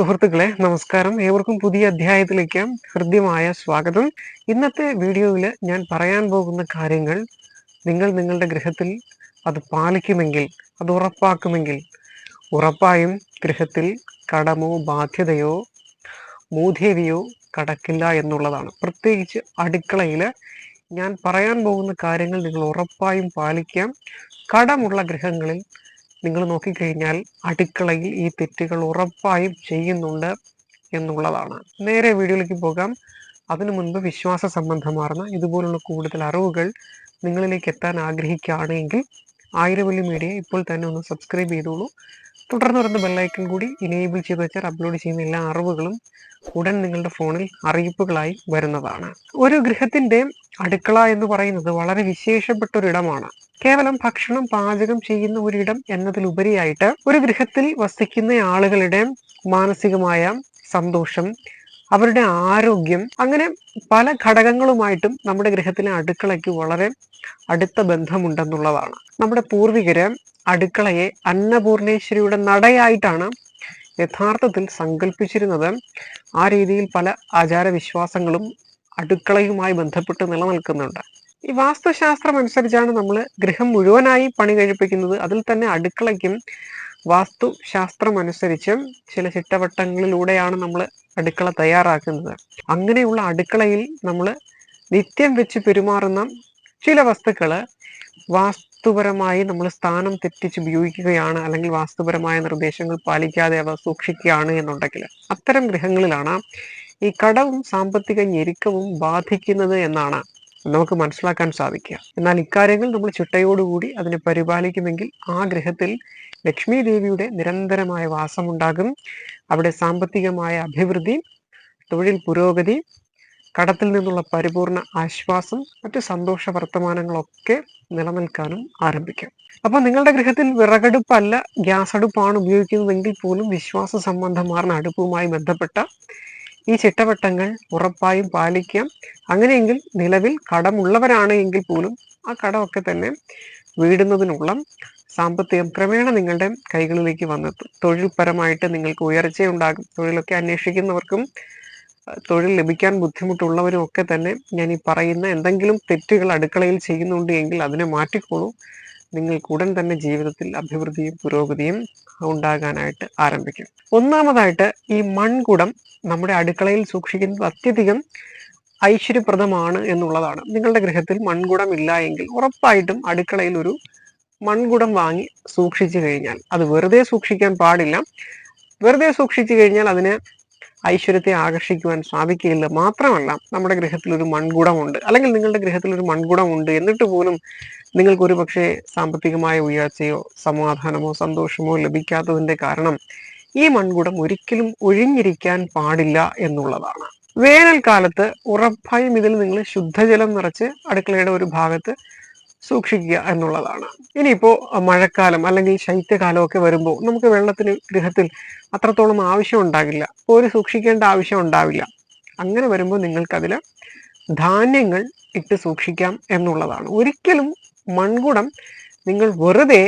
സുഹൃത്തുക്കളെ നമസ്കാരം. ഏവർക്കും പുതിയ അധ്യായത്തിലേക്ക് ഹൃദ്യമായ സ്വാഗതം. ഇന്നത്തെ വീഡിയോയിൽ ഞാൻ പറയാൻ പോകുന്ന കാര്യങ്ങൾ നിങ്ങൾ നിങ്ങളുടെ ഗൃഹത്തിൽ അത് പാലിക്കുമെങ്കിൽ അത് ഉറപ്പാക്കുമെങ്കിൽ ഉറപ്പായും ഗൃഹത്തിൽ കടമോ ബാധ്യതയോ മൂധേവിയോ കടക്കില്ല എന്നുള്ളതാണ്. പ്രത്യേകിച്ച് അടുക്കളയിൽ ഞാൻ പറയാൻ പോകുന്ന കാര്യങ്ങൾ നിങ്ങൾ ഉറപ്പായും പാലിക്കാം. കടമുള്ള ഗൃഹങ്ങളിൽ നിങ്ങൾ നോക്കിക്കഴിഞ്ഞാൽ അടുക്കളയിൽ ഈ തെറ്റുകൾ ഉറപ്പായും ചെയ്യുന്നുണ്ട് എന്നുള്ളതാണ്. നേരെ വീഡിയോയിലേക്ക് പോകാം. അതിനു മുൻപ് വിശ്വാസ സംബന്ധമാർന്ന ഇതുപോലുള്ള കൂടുതൽ അറിവുകൾ നിങ്ങളിലേക്ക് എത്താൻ ആഗ്രഹിക്കുകയാണെങ്കിൽ ആയിരവല്ലി മീഡിയ ഇപ്പോൾ തന്നെ ഒന്ന് സബ്സ്ക്രൈബ് ചെയ്തോളൂ. തുടർന്ന് വരുന്ന ബെല്ലൈക്കൺ കൂടി ഇനേബിൾ ചെയ്ത് വെച്ചാൽ അപ്ലോഡ് ചെയ്യുന്ന എല്ലാ അറിവുകളും ഉടൻ നിങ്ങളുടെ ഫോണിൽ അറിയിപ്പുകളായി വരുന്നതാണ്. ഒരു ഗൃഹത്തിന്റെ അടുക്കള എന്ന് പറയുന്നത് വളരെ വിശേഷപ്പെട്ട ഒരിടമാണ് കേവലം ഭക്ഷണം പാചകം ചെയ്യുന്ന ഒരിടം എന്നതിലുപരിയായിട്ട് ഒരു ഗൃഹത്തിൽ വസിക്കുന്ന ആളുകളുടെ മാനസികമായ സന്തോഷം അവരുടെ ആരോഗ്യം അങ്ങനെ പല ഘടകങ്ങളുമായിട്ടും നമ്മുടെ ഗൃഹത്തിലെ അടുക്കളയ്ക്ക് വളരെ അടുത്ത ബന്ധമുണ്ടെന്നുള്ളതാണ്. നമ്മുടെ പൂർവികര് അടുക്കളയെ അന്നപൂർണേശ്വരിയുടെ നടയായിട്ടാണ് യഥാർത്ഥത്തിൽ സങ്കല്പിച്ചിരുന്നത് ആ രീതിയിൽ പല ആചാരവിശ്വാസങ്ങളും അടുക്കളയുമായി ബന്ധപ്പെട്ട് നിലനിൽക്കുന്നുണ്ട്. ഈ വാസ്തുശാസ്ത്രം അനുസരിച്ചാണ് നമ്മൾ ഗൃഹം മുഴുവനായി പണി കഴിപ്പിക്കുന്നത്. അതിൽ തന്നെ അടുക്കളയ്ക്കും വാസ്തുശാസ്ത്രം അനുസരിച്ച് ചില ചിട്ടവട്ടങ്ങളിലൂടെയാണ് നമ്മൾ അടുക്കള തയ്യാറാക്കുന്നത്. അങ്ങനെയുള്ള അടുക്കളയിൽ നമ്മൾ നിത്യം വെച്ച് പെരുമാറുന്ന ചില വസ്തുക്കൾ വാസ്തുപരമായി നമ്മൾ സ്ഥാനം തെറ്റിച്ച് ഉപയോഗിക്കുകയാണ് അല്ലെങ്കിൽ വാസ്തുപരമായ നിർദ്ദേശങ്ങൾ പാലിക്കാതെ അവ സൂക്ഷിക്കുകയാണ് എന്നുണ്ടെങ്കിൽ അത്തരം ഗൃഹങ്ങളിലാണ് ഈ കടവും സാമ്പത്തിക ഞെരുക്കവും ബാധിക്കുന്നത് എന്നാണ് നമുക്ക് മനസ്സിലാക്കാൻ സാധിക്കുക. എന്നാൽ ഇക്കാര്യങ്ങൾ നമ്മൾ ചിട്ടയോടുകൂടി അതിനെ പരിപാലിക്കുമെങ്കിൽ ആ ഗ്രഹത്തിൽ ലക്ഷ്മി ദേവിയുടെ നിരന്തരമായ വാസമുണ്ടാകും. അവിടെ സാമ്പത്തികമായ അഭിവൃദ്ധി തൊഴിൽ പുരോഗതി കടത്തിൽ നിന്നുള്ള പരിപൂർണ ആശ്വാസം മറ്റു സന്തോഷ വർത്തമാനങ്ങളൊക്കെ നിലനിൽക്കാനും ആരംഭിക്കാം. അപ്പൊ നിങ്ങളുടെ ഗൃഹത്തിൽ വിറകടുപ്പല്ല ഗ്യാസ് അടുപ്പാണ് ഉപയോഗിക്കുന്നതെങ്കിൽ പോലും വിശ്വാസ സംബന്ധമാർന്ന അടുപ്പുമായി ബന്ധപ്പെട്ട ഈ ചിട്ടവട്ടങ്ങൾ ഉറപ്പായും പാലിക്കാം. അങ്ങനെയെങ്കിൽ നിലവിൽ കടമുള്ളവരാണ് എങ്കിൽ പോലും ആ കടമൊക്കെ തന്നെ വീടുന്നതിനുള്ള സാമ്പത്തികം ക്രമേണ നിങ്ങളുടെ കൈകളിലേക്ക് വന്നെത്തും. തൊഴിൽപരമായിട്ട് നിങ്ങൾക്ക് ഉയർച്ചയുണ്ടാകും. തൊഴിലൊക്കെ അന്വേഷിക്കുന്നവർക്കും തൊഴിൽ ലഭിക്കാൻ ബുദ്ധിമുട്ടുള്ളവരും ഒക്കെ തന്നെ ഞാൻ ഈ പറയുന്ന എന്തെങ്കിലും തെറ്റുകൾ അടുക്കളയിൽ ചെയ്യുന്നുണ്ട് എങ്കിൽ അതിനെ മാറ്റിക്കോളൂ. നിങ്ങൾക്ക് ഉടൻ തന്നെ ജീവിതത്തിൽ അഭിവൃദ്ധിയും പുരോഗതിയും ഉണ്ടാകാനായിട്ട് ആരംഭിക്കും. ഒന്നാമതായിട്ട് ഈ മൺകുടം നമ്മുടെ അടുക്കളയിൽ സൂക്ഷിക്കുന്നത് അത്യധികം ഐശ്വര്യപ്രദമാണ് എന്നുള്ളതാണ്. നിങ്ങളുടെ ഗൃഹത്തിൽ മൺകുടം ഇല്ല എങ്കിൽ ഉറപ്പായിട്ടും അടുക്കളയിൽ ഒരു മൺകുടം വാങ്ങി സൂക്ഷിച്ചു കഴിഞ്ഞാൽ അത് വെറുതെ സൂക്ഷിക്കാൻ പാടില്ല. വെറുതെ സൂക്ഷിച്ചു കഴിഞ്ഞാൽ അതിന് ഐശ്വര്യത്തെ ആകർഷിക്കുവാൻ സാധിക്കില്ല മാത്രമല്ല നമ്മുടെ ഗൃഹത്തിൽ ഒരു മൺകുടമുണ്ട്. അല്ലെങ്കിൽ നിങ്ങളുടെ ഗൃഹത്തിൽ ഒരു മൺകുടമുണ്ട് എന്നിട്ട് പോലും നിങ്ങൾക്ക് ഒരു പക്ഷേ സാമ്പത്തികമായ ഉയർച്ചയോ സമാധാനമോ സന്തോഷമോ ലഭിക്കാത്തതിന്റെ കാരണം ഈ മൺകുടം ഒരിക്കലും ഒഴിഞ്ഞിരിക്കാൻ പാടില്ല എന്നുള്ളതാണ്. വേനൽക്കാലത്ത് ഉറപ്പായും ഇതിൽ നിങ്ങൾ ശുദ്ധജലം നിറച്ച് അടുക്കളയുടെ ഒരു ഭാഗത്ത് സൂക്ഷിക്കുക എന്നുള്ളതാണ്. ഇനിയിപ്പോ മഴക്കാലം അല്ലെങ്കിൽ ശൈത്യകാലം ഒക്കെ വരുമ്പോൾ നമുക്ക് വെള്ളത്തിന് ഗൃഹത്തിൽ അത്രത്തോളം ആവശ്യം ഉണ്ടാകില്ല. ഒരു സൂക്ഷിക്കേണ്ട ആവശ്യം ഉണ്ടാവില്ല. അങ്ങനെ വരുമ്പോൾ നിങ്ങൾക്കതിൽ ധാന്യങ്ങൾ ഇട്ട് സൂക്ഷിക്കാം എന്നുള്ളതാണ്. ഒരിക്കലും മൺകുടം നിങ്ങൾ വെറുതെ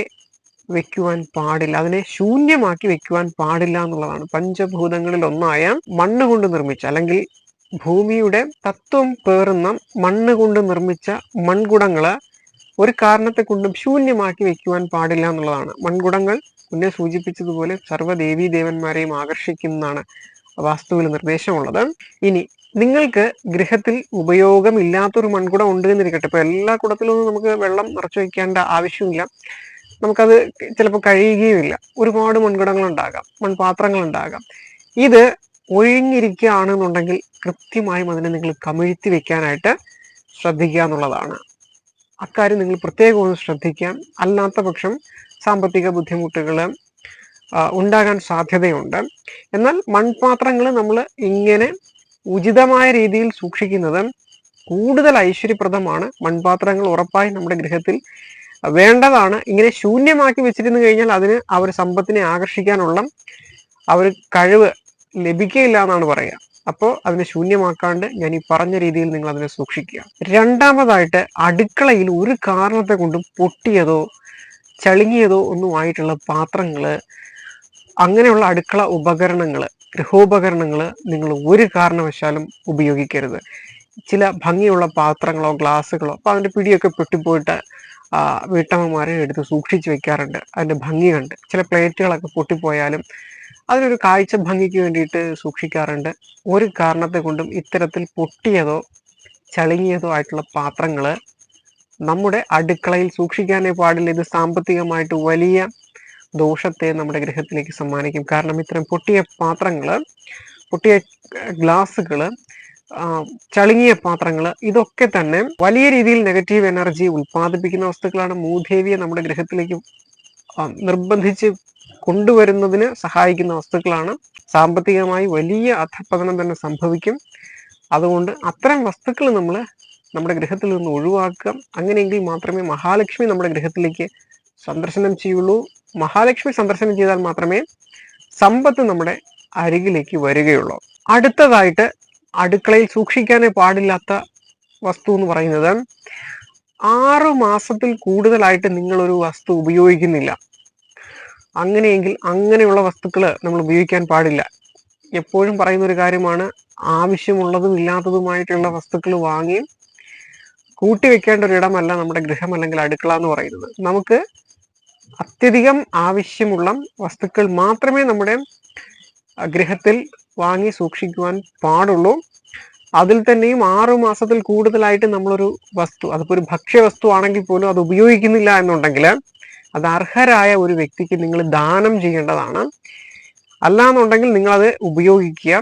വെക്കുവാൻ പാടില്ല. അതിനെ ശൂന്യമാക്കി വെക്കുവാൻ പാടില്ല എന്നുള്ളതാണ്. പഞ്ചഭൂതങ്ങളിൽ ഒന്നായ മണ്ണ് കൊണ്ട് നിർമ്മിച്ച അല്ലെങ്കിൽ ഭൂമിയുടെ തത്വം പേറുന്ന മണ്ണ് കൊണ്ട് നിർമ്മിച്ച മൺകുടങ്ങൾ ഒരു കാരണത്തെ കൊണ്ടും ശൂന്യമാക്കി വെക്കുവാൻ പാടില്ല എന്നുള്ളതാണ്. മൺകുടങ്ങൾ മുന്നേ സൂചിപ്പിച്ചതുപോലെ സർവദേവീ ദേവന്മാരെയും ആകർഷിക്കുന്നതാണ് വാസ്തുവിൽ നിർദ്ദേശമുള്ളത്. ഇനി നിങ്ങൾക്ക് ഗൃഹത്തിൽ ഉപയോഗമില്ലാത്തൊരു മൺകുടം ഉണ്ട് എന്നിരിക്കട്ടെ. ഇപ്പൊ എല്ലാ കുടത്തിലൊന്നും നമുക്ക് വെള്ളം നിറച്ചു വയ്ക്കേണ്ട ആവശ്യമില്ല. നമുക്കത് ചിലപ്പോൾ കഴിയുകയുമില്ല. ഒരുപാട് മൺകുടങ്ങൾ ഉണ്ടാകാം മൺപാത്രങ്ങൾ ഉണ്ടാകാം ഇത് ഒഴിഞ്ഞിരിക്കുകയാണെന്നുണ്ടെങ്കിൽ കൃത്യമായും അതിനെ നിങ്ങൾ കമിഴ്ത്തി വെക്കാനായിട്ട് ശ്രദ്ധിക്കുക എന്നുള്ളതാണ്. അക്കാര്യം നിങ്ങൾ പ്രത്യേകം ഒന്ന് ശ്രദ്ധിക്കാം അല്ലാത്ത പക്ഷം സാമ്പത്തിക ബുദ്ധിമുട്ടുകൾ ഉണ്ടാകാൻ സാധ്യതയുണ്ട്. എന്നാൽ മൺപാത്രങ്ങൾ നമ്മൾ ഇങ്ങനെ ഉചിതമായ രീതിയിൽ സൂക്ഷിക്കുന്നത് കൂടുതൽ ഐശ്വര്യപ്രദമാണ്. മൺപാത്രങ്ങൾ ഉറപ്പായി നമ്മുടെ ഗൃഹത്തിൽ വേണ്ടതാണ്. ഇങ്ങനെ ശൂന്യമാക്കി വെച്ചിരുന്നു കഴിഞ്ഞാൽ അതിന് അവർ സമ്പത്തിനെ ആകർഷിക്കാനുള്ള ആ ഒരു കഴിവ് ലഭിക്കയില്ല എന്നാണ് പറയുക. അപ്പോൾ അതിനെ ശൂന്യമാക്കാണ്ട് ഞാൻ ഈ പറഞ്ഞ രീതിയിൽ നിങ്ങൾ അതിനെ സൂക്ഷിക്കുക. രണ്ടാമതായിട്ട് അടുക്കളയിൽ ഒരു കാരണത്തെ കൊണ്ടും പൊട്ടിയതോ ചളിങ്ങിയതോ ഒന്നും ആയിട്ടുള്ള പാത്രങ്ങൾ അങ്ങനെയുള്ള അടുക്കള ഉപകരണങ്ങൾ ഗൃഹോപകരണങ്ങൾ നിങ്ങൾ ഒരു കാരണവശാലും ഉപയോഗിക്കരുത്. ചില ഭംഗിയുള്ള പാത്രങ്ങളോ ഗ്ലാസ്സുകളോ അപ്പോൾ അതിന്റെ പിടിയൊക്കെ പൊട്ടിപ്പോയിട്ട് വീട്ടമ്മമാരെ എടുത്ത് സൂക്ഷിച്ചു വെക്കാറുണ്ട്. അതിന്റെ ഭംഗി കണ്ട്. ചില പ്ലേറ്റുകളൊക്കെ പൊട്ടിപ്പോയാലും അതിനൊരു കാഴ്ച ഭംഗിക്ക് വേണ്ടിയിട്ട് സൂക്ഷിക്കാറുണ്ട്. ഒരു കാരണത്തെ കൊണ്ടും ഇത്തരത്തിൽ പൊട്ടിയതോ ചളുങ്ങിയതോ ആയിട്ടുള്ള പാത്രങ്ങൾ നമ്മുടെ അടുക്കളയിൽ സൂക്ഷിക്കാനേ പാടില്ല. ഇത് സാമ്പത്തികമായിട്ട് വലിയ ദോഷത്തെ നമ്മുടെ ഗ്രഹത്തിലേക്ക് സമ്മാനിക്കും. കാരണം ഇത്തരം പൊട്ടിയ പാത്രങ്ങൾ പൊട്ടിയ ഗ്ലാസ്സുകൾ ചളുങ്ങിയ പാത്രങ്ങൾ ഇതൊക്കെ തന്നെ വലിയ രീതിയിൽ നെഗറ്റീവ് എനർജി ഉൽപ്പാദിപ്പിക്കുന്ന വസ്തുക്കളാണ്. മൂദേവിയെ നമ്മുടെ ഗ്രഹത്തിലേക്ക് നിർബന്ധിച്ച് കൊണ്ടുവരുന്നതിന് സഹായിക്കുന്ന വസ്തുക്കളാണ്. സാമ്പത്തികമായി വലിയ അധപ്പതനം തന്നെ സംഭവിക്കും. അതുകൊണ്ട് അത്തരം വസ്തുക്കൾ നമ്മൾ നമ്മുടെ ഗൃഹത്തിൽ നിന്ന് ഒഴിവാക്കുക. അങ്ങനെയെങ്കിൽ മാത്രമേ മഹാലക്ഷ്മി നമ്മുടെ ഗൃഹത്തിലേക്ക് സന്ദർശനം ചെയ്യുള്ളൂ. മഹാലക്ഷ്മി സന്ദർശനം ചെയ്താൽ മാത്രമേ സമ്പത്ത് നമ്മുടെ അരികിലേക്ക് വരികയുള്ളൂ. അടുത്തതായിട്ട് അടുക്കളയിൽ സൂക്ഷിക്കാനേ പാടില്ലാത്ത വസ്തു എന്ന് പറയുന്നത് ആറു മാസത്തിൽ കൂടുതലായിട്ട് നിങ്ങൾ ഒരു വസ്തു ഉപയോഗിക്കുന്നില്ല. അങ്ങനെയെങ്കിൽ അങ്ങനെയുള്ള വസ്തുക്കൾ നമ്മൾ ഉപയോഗിക്കാൻ പാടില്ല. എപ്പോഴും പറയുന്ന ഒരു കാര്യമാണ് ആവശ്യമുള്ളതും ഇല്ലാത്തതുമായിട്ടുള്ള വസ്തുക്കൾ വാങ്ങി കൂട്ടിവെക്കേണ്ട ഒരു ഇടമല്ല നമ്മുടെ ഗൃഹം അല്ലെങ്കിൽ അടുക്കള എന്ന് പറയുന്നത്. നമുക്ക് അത്യധികം ആവശ്യമുള്ള വസ്തുക്കൾ മാത്രമേ നമ്മുടെ ഗൃഹത്തിൽ വാങ്ങി സൂക്ഷിക്കുവാൻ പാടുള്ളൂ. അതിൽ തന്നെയും ആറു മാസത്തിൽ കൂടുതലായിട്ട് നമ്മളൊരു വസ്തു അതിപ്പോ ഒരു ഭക്ഷ്യവസ്തു ആണെങ്കിൽ പോലും അത് ഉപയോഗിക്കുന്നില്ല എന്നുണ്ടെങ്കിൽ അത് അർഹരായ ഒരു വ്യക്തിക്ക് നിങ്ങൾ ദാനം ചെയ്യേണ്ടതാണ്. അല്ലാന്നുണ്ടെങ്കിൽ നിങ്ങളത് ഉപയോഗിക്കുക.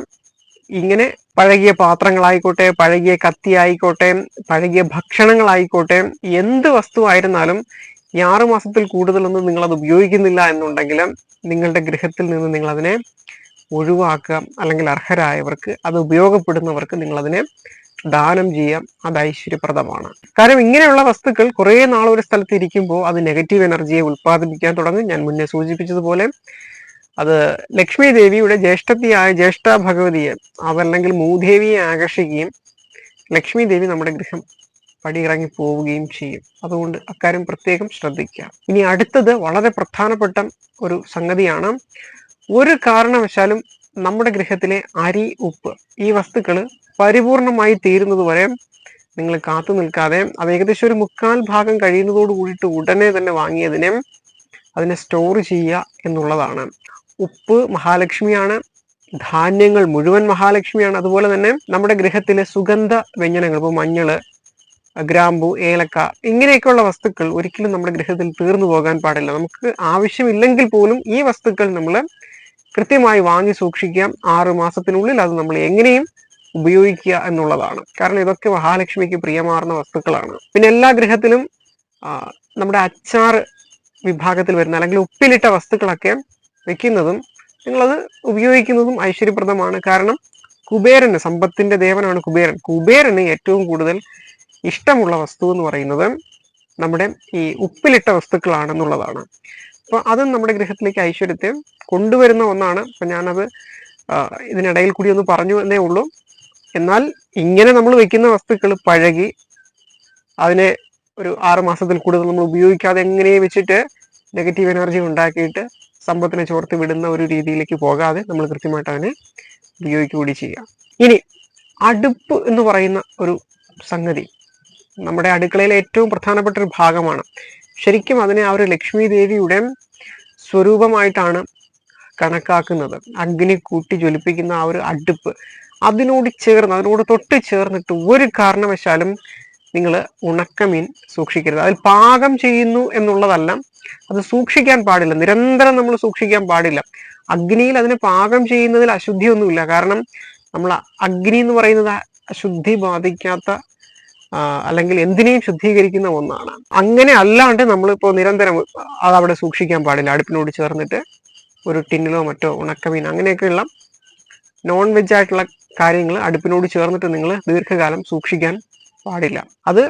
ഇങ്ങനെ പഴകിയ പാത്രങ്ങളായിക്കോട്ടെ പഴകിയ കത്തി ആയിക്കോട്ടെ പഴകിയ ഭക്ഷണങ്ങളായിക്കോട്ടെ എന്ത് വസ്തുവായിരുന്നാലും ഈ ആറു മാസത്തിൽ കൂടുതലൊന്നും നിങ്ങളത് ഉപയോഗിക്കുന്നില്ല എന്നുണ്ടെങ്കിൽ നിങ്ങളുടെ ഗൃഹത്തിൽ നിന്ന് നിങ്ങളതിനെ ഒഴിവാക്കുക. അല്ലെങ്കിൽ അർഹരായവർക്ക് അത് ഉപയോഗപ്പെടുന്നവർക്ക് നിങ്ങൾ അതിനെ ദാനം ചെയ്യാം. അത് ഐശ്വര്യപ്രദമാണ്. കാരണം ഇങ്ങനെയുള്ള വസ്തുക്കൾ കുറേ നാൾ ഒരു സ്ഥലത്ത് ഇരിക്കുമ്പോൾ അത് നെഗറ്റീവ് എനർജിയെ ഉൽപ്പാദിപ്പിക്കാൻ തുടങ്ങും. ഞാൻ മുന്നേ സൂചിപ്പിച്ചതുപോലെ അത് ലക്ഷ്മി ദേവിയുടെ ജ്യേഷ്ഠത്തിയായ ജ്യേഷ്ഠ ഭഗവതിയെ അതല്ലെങ്കിൽ മൂദേവിയെ ആകർഷിക്കുകയും ലക്ഷ്മി ദേവി നമ്മുടെ ഗൃഹം പടിയിറങ്ങി പോവുകയും ചെയ്യും. അതുകൊണ്ട് അക്കാര്യം പ്രത്യേകം ശ്രദ്ധിക്കുക. ഇനി അടുത്തത് വളരെ പ്രധാനപ്പെട്ട ഒരു സംഗതിയാണ്. ഒരു കാരണവശാലും നമ്മുടെ ഗൃഹത്തിലെ അരി ഉപ്പ് ഈ വസ്തുക്കൾ പരിപൂർണമായി തീരുന്നത് വരെ നിങ്ങൾ കാത്തു നിൽക്കാതെ അത് ഏകദേശം ഒരു മുക്കാൽ ഭാഗം കഴിയുന്നതോട് കൂടിയിട്ട് ഉടനെ തന്നെ വാങ്ങിയതിനെ അതിനെ സ്റ്റോർ ചെയ്യുക എന്നുള്ളതാണ്. ഉപ്പ് മഹാലക്ഷ്മിയാണ് ധാന്യങ്ങൾ മുഴുവൻ മഹാലക്ഷ്മിയാണ്. അതുപോലെ തന്നെ നമ്മുടെ ഗൃഹത്തിലെ സുഗന്ധ വ്യഞ്ജനങ്ങൾ ഇപ്പോൾ മഞ്ഞൾ ഗ്രാമ്പു ഏലക്ക ഇങ്ങനെയൊക്കെയുള്ള വസ്തുക്കൾ ഒരിക്കലും നമ്മുടെ ഗൃഹത്തിൽ തീർന്നു പോകാൻ പാടില്ല. നമുക്ക് ആവശ്യമില്ലെങ്കിൽ പോലും ഈ വസ്തുക്കൾ നമ്മൾ കൃത്യമായി വാങ്ങി സൂക്ഷിക്കാം. ആറു മാസത്തിനുള്ളിൽ അത് നമ്മൾ എങ്ങനെയും ഉപയോഗിക്കുക എന്നുള്ളതാണ്. കാരണം ഇതൊക്കെ മഹാലക്ഷ്മിക്ക് പ്രിയമാർന്ന വസ്തുക്കളാണ്. പിന്നെ എല്ലാ ഗൃഹത്തിലും നമ്മുടെ അച്ചാർ വിഭാഗത്തിൽ വരുന്ന അല്ലെങ്കിൽ ഉപ്പിലിട്ട വസ്തുക്കളൊക്കെ വെക്കുന്നതും നിങ്ങളത് ഉപയോഗിക്കുന്നതും ഐശ്വര്യപ്രദമാണ്. കാരണം കുബേരന് സമ്പത്തിന്റെ ദേവനാണ് കുബേരൻ. കുബേരന് ഏറ്റവും കൂടുതൽ ഇഷ്ടമുള്ള വസ്തു എന്ന് പറയുന്നത് നമ്മുടെ ഈ ഉപ്പിലിട്ട വസ്തുക്കളാണെന്നുള്ളതാണ്. അപ്പോൾ അതും നമ്മുടെ ഗൃഹത്തിലേക്ക് ഐശ്വര്യത്തെ കൊണ്ടുവരുന്ന ഒന്നാണ്. അപ്പൊ ഞാനത് ഇതിനിടയിൽ കൂടി ഒന്ന് പറഞ്ഞു എന്നേ ഉള്ളൂ. എന്നാൽ ഇങ്ങനെ നമ്മൾ വെക്കുന്ന വസ്തുക്കൾ പഴകി അതിനെ ഒരു ആറ് മാസത്തിൽ കൂടുതൽ നമ്മൾ ഉപയോഗിക്കാതെ എങ്ങനെ വെച്ചിട്ട് നെഗറ്റീവ് എനർജി ഉണ്ടാക്കിയിട്ട് സമ്പത്തിനെ ചോർത്ത് വിടുന്ന ഒരു രീതിയിലേക്ക് പോകാതെ നമ്മൾ കൃത്യമായിട്ട് അതിനെ ഉപയോഗിക്കുകകൂടി ചെയ്യുക ഇനി അടുപ്പ് എന്ന് പറയുന്ന ഒരു സംഗതി നമ്മുടെ അടുക്കളയിലെ ഏറ്റവും പ്രധാനപ്പെട്ട ഒരു ഭാഗമാണ്. ശരിക്കും അതിനെ ആ ഒരു ലക്ഷ്മി ദേവിയുടെ സ്വരൂപമായിട്ടാണ് കണക്കാക്കുന്നത്. അഗ്നി കൂട്ടി ജ്വലിപ്പിക്കുന്ന ആ ഒരു അടുപ്പ് അതിനോട് ചേർന്ന് അതിനോട് തൊട്ട് ചേർന്നിട്ട് ഒരു കാരണവശാലും നിങ്ങൾ ഉണക്കമീൻ സൂക്ഷിക്കരുത്. അതിൽ പാകം ചെയ്യുന്നു എന്നുള്ളതല്ല അത് സൂക്ഷിക്കാൻ പാടില്ല. നിരന്തരം നമ്മൾ സൂക്ഷിക്കാൻ പാടില്ല. അഗ്നിയിൽ അതിനെ പാകം ചെയ്യുന്നതിൽ അശുദ്ധിയൊന്നുമില്ല. കാരണം നമ്മൾ അഗ്നി എന്ന് പറയുന്നത് അശുദ്ധി ബാധിക്കാത്ത അല്ലെങ്കിൽ എന്തിനേയും ശുദ്ധീകരിക്കുന്ന ഒന്നാണ്. അങ്ങനെ അല്ലാണ്ട് നമ്മളിപ്പോൾ നിരന്തരം അത് അവിടെ സൂക്ഷിക്കാൻ പാടില്ല. അടുപ്പിനോട് ചേർന്നിട്ട് ഒരു ടിന്നിലോ മറ്റോ ഉണക്കമീൻ അങ്ങനെയൊക്കെയുള്ള നോൺ വെജ് ആയിട്ടുള്ള കാര്യങ്ങൾ അടുപ്പിനോട് ചേർന്നിട്ട് നിങ്ങൾ ദീർഘകാലം സൂക്ഷിക്കാൻ പാടില്ല. അത്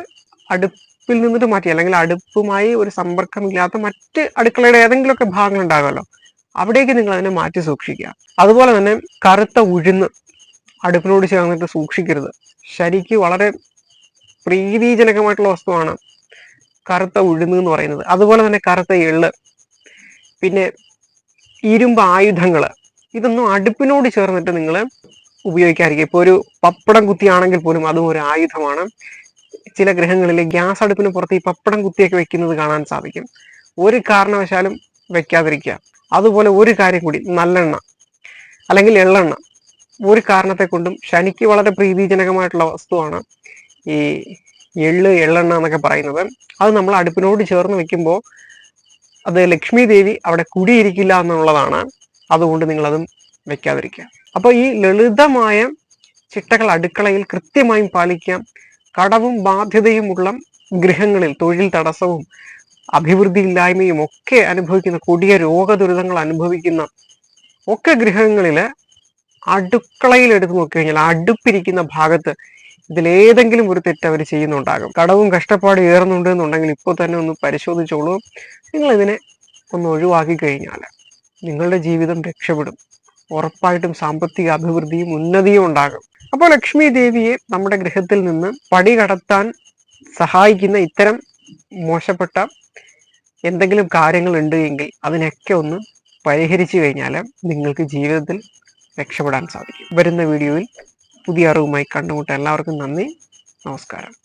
അടുപ്പിൽ നിന്നിട്ട് മാറ്റി അല്ലെങ്കിൽ അടുപ്പുമായി ഒരു സമ്പർക്കമില്ലാത്ത മറ്റ് അടുക്കളയുടെ ഏതെങ്കിലുമൊക്കെ ഭാഗങ്ങൾ ഉണ്ടാകുമല്ലോ അവിടേക്ക് നിങ്ങൾ അതിനെ മാറ്റി സൂക്ഷിക്കുക. അതുപോലെ തന്നെ കറുത്ത ഉഴുന്ന് അടുപ്പിനോട് ചേർന്നിട്ട് സൂക്ഷിക്കരുത്. ശരിക്ക് വളരെ പ്രീതിജനകമായിട്ടുള്ള വസ്തുവാണ് കറുത്ത ഉഴുന്ന് എന്ന് പറയുന്നത്. അതുപോലെ തന്നെ കറുത്ത എള്ള് പിന്നെ ഇരുമ്പ് ആയുധങ്ങൾ ഇതൊന്നും അടുപ്പിനോട് ചേർന്നിട്ട് നിങ്ങൾ ഉപയോഗിക്കാതിരിക്കുക. ഇപ്പോൾ ഒരു പപ്പടം കുത്തിയാണെങ്കിൽ പോലും അതും ഒരു ആയുധമാണ്. ചില ഗ്രഹങ്ങളിൽ ഗ്യാസ് അടുപ്പിന് പുറത്ത് ഈ പപ്പടം കുത്തിയൊക്കെ വെക്കുന്നത് കാണാൻ സാധിക്കും. ഒരു കാരണവശാലും വെക്കാതിരിക്കുക. അതുപോലെ ഒരു കാര്യം കൂടി നല്ലെണ്ണ. അല്ലെങ്കിൽ എള്ളെണ്ണ. ഒരു കാരണത്തെ കൊണ്ടും ശനിക്ക് വളരെ പ്രീതിജനകമായിട്ടുള്ള വസ്തുവാണ് ഈ എള്ള് എള്ളെണ്ണ എന്നൊക്കെ പറയുന്നത്. അത് നമ്മൾ അടുപ്പിനോട് ചേർന്ന് വെക്കുമ്പോൾ അത് ലക്ഷ്മി ദേവി അവിടെ കുടിയിരിക്കില്ല എന്നുള്ളതാണ്. അതുകൊണ്ട് നിങ്ങളതും വെക്കാതിരിക്കുക. അപ്പോൾ ഈ ലളിതമായ ചിട്ടകൾ അടുക്കളയിൽ കൃത്യമായും പാലിക്കാം. കടവും ബാധ്യതയുമുള്ള ഗൃഹങ്ങളിൽ തൊഴിൽ തടസ്സവും അഭിവൃദ്ധി ഇല്ലായ്മയും ഒക്കെ അനുഭവിക്കുന്ന കൊടിയ രോഗദുരിതങ്ങൾ അനുഭവിക്കുന്ന ഒക്കെ ഗൃഹങ്ങളിൽ അടുക്കളയിൽ എടുത്തു നോക്കി കഴിഞ്ഞാൽ അടുപ്പിരിക്കുന്ന ഭാഗത്ത് ഇതിലേതെങ്കിലും ഒരു തെറ്റ് അവർ ചെയ്യുന്നുണ്ടാകും. കടവും കഷ്ടപ്പാട് ഏറുന്നുണ്ട് എന്നുണ്ടെങ്കിൽ ഇപ്പോൾ തന്നെ ഒന്ന് പരിശോധിച്ചോളൂ. നിങ്ങൾ ഇതിനെ ഒന്ന് ഒഴിവാക്കി കഴിഞ്ഞാൽ നിങ്ങളുടെ ജീവിതം രക്ഷപ്പെടും. ഉറപ്പായിട്ടും സാമ്പത്തിക അഭിവൃദ്ധിയും ഉന്നതിയും ഉണ്ടാകും. അപ്പോൾ ലക്ഷ്മി ദേവിയെ നമ്മുടെ ഗൃഹത്തിൽ നിന്ന് പടി കടത്താൻ സഹായിക്കുന്ന ഇത്തരം മോശപ്പെട്ട എന്തെങ്കിലും കാര്യങ്ങൾ ഉണ്ട് എങ്കിൽ അതിനൊക്കെ ഒന്ന് പരിഹരിച്ചു കഴിഞ്ഞാൽ നിങ്ങൾക്ക് ജീവിതത്തിൽ രക്ഷപ്പെടാൻ സാധിക്കും. വരുന്ന വീഡിയോയിൽ പുതിയ അറിവുമായി കണ്ടുമുട്ട എല്ലാവർക്കും നന്ദി. നമസ്കാരം.